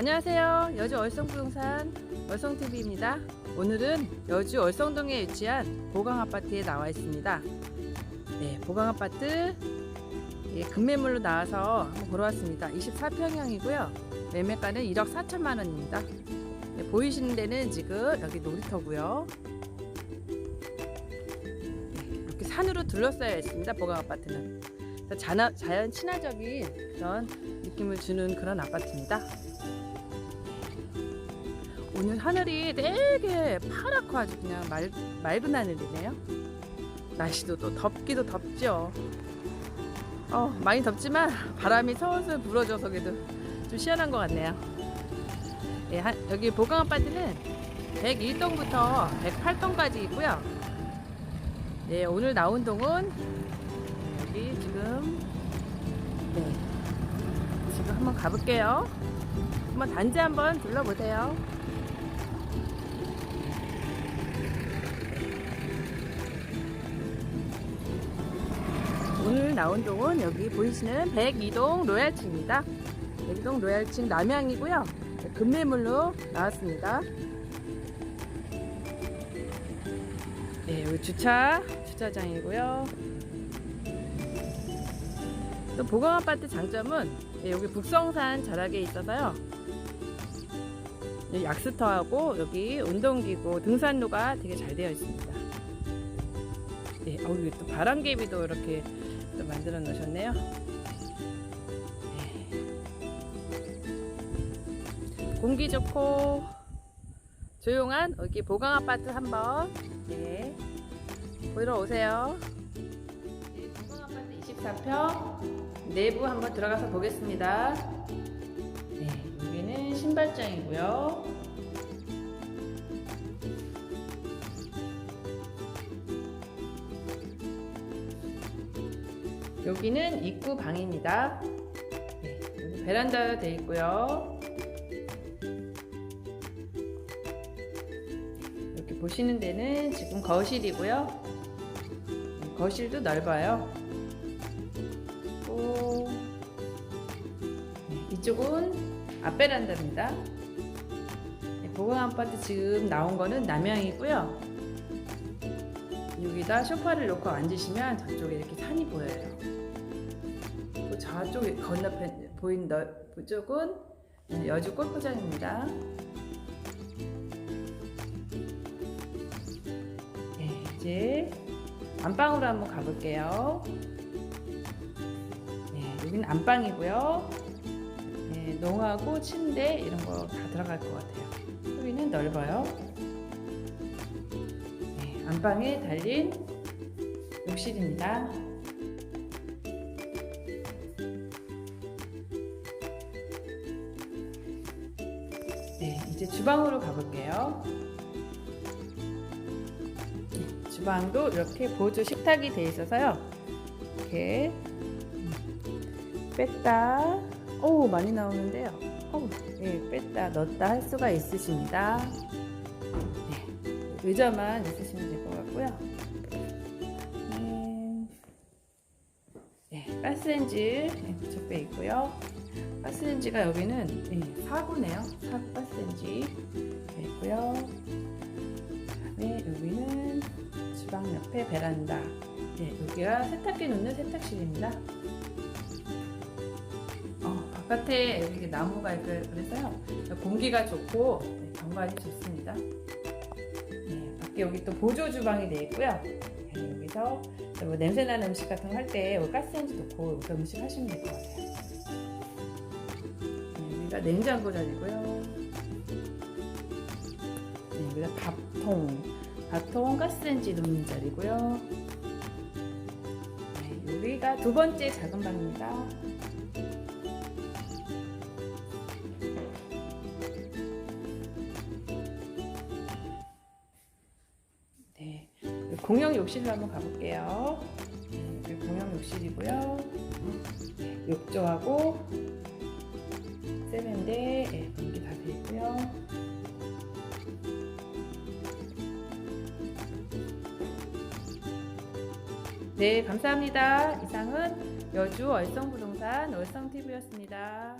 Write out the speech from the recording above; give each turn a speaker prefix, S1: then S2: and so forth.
S1: 안녕하세요. 여주 얼성부동산 얼성TV입니다. 오늘은 여주 얼성동에 위치한 보강아파트에 나와 있습니다. 네, 보강아파트 예, 급매물로 나와서 한번 보러 왔습니다. 24평형이고요. 매매가는 1억 4천만 원입니다. 네, 보이시는 데는 지금 여기 놀이터고요. 네, 이렇게 산으로 둘러싸여 있습니다. 보강아파트는. 자연 친화적인 그런 느낌을 주는 그런 아파트입니다. 오늘 하늘이 되게 파랗고 아주 그냥 맑, 맑은 하늘이네요. 날씨도 또 덥기도 덥죠. 어, 많이 덥지만 바람이 서울서 불어줘서 그래도 좀 시원한 것 같네요. 예, 한- 여기 보강 아파트는 101동부터 108동까지 있고요. 네, 오늘 나온 동은 여기 지금 네, 지금 한번 가볼게요. 한번 단지 한번 둘러보세요. 나온 동은 여기 보이시는 102동 로얄층입니다. 102동 로얄층 남향이고요. 네, 급매물로 나왔습니다. 네, 여기 주차, 주차장이고요. 또 보강 아파트 장점은 네, 여기 북성산 자락에 있어서요. 네, 약수터하고 여기 운동기구, 등산로가 되게 잘 되어 있습니다. 네, 어, 여기 또 바람개비도 이렇게 또 만들어 놓으셨네요. 네. 공기 좋고 조용한 여기 보강 아파트 한번 네, 보러 오세요. 네, 보강 아파트 24평 내부 한번 들어가서 보겠습니다. 네, 여기는 신발장이고요. 여기는 입구 방입니다. 네, 베란다 되어 있고요. 이렇게 보시는 데는 지금 거실이고요. 네, 거실도 넓어요. 또 네, 이쪽은 앞베란다입니다. 네, 보강 아파트 지금 나온 거는 남향이고요. 여기다 소파를 놓고 앉으시면 저쪽에 이렇게 산이 보여요. 또 저쪽에 건너편 보인 너 쪽은 여주 골프장입니다. 네, 이제 안방으로 한번 가볼게요. 네, 여기는 안방이고요. 네, 농하고 침대 이런 거 다 들어갈 것 같아요. 여기는 넓어요. 네, 안방에 달린 욕실입니다. 네, 이제 주방으로 가볼게요. 네, 주방도 이렇게 보조 식탁이 되어 있어서요. 이렇게 뺐다. 오, 많이 나오는데요. 오, 예, 뺐다, 넣었다 할 수가 있으십니다. 네, 의자만 있으시면 될 것 같고요. 네, 네, 가스렌지 네, 부착돼 있고요. 가스렌지가 여기는 네, 4구네요. 4구 가스렌지 있고요. 네, 여기는 주방 옆에 베란다. 네, 여기가 세탁기 놓는 세탁실입니다. 어, 바깥에 이렇게 나무가 그래서요. 공기가 좋고 네, 경관이 좋습니다. 여기 또 보조 주방이 되어 있고요. 네, 여기서 뭐 냄새나는 음식 같은 거 할 때 가스렌지 놓고 여기서 음식 하시면 될 것 같아요. 네, 여기가 냉장고 자리고요. 네, 여기가 밥통, 밥통 가스렌지 놓는 자리고요. 네, 여기가 두 번째 작은 방입니다. 공용 욕실로 한번 가볼게요. 네, 여기 공용 욕실이고요. 네, 욕조하고 세면대 네, 이렇게 다 되어 있고요. 네, 감사합니다. 이상은 여주 얼성부동산 얼성TV였습니다.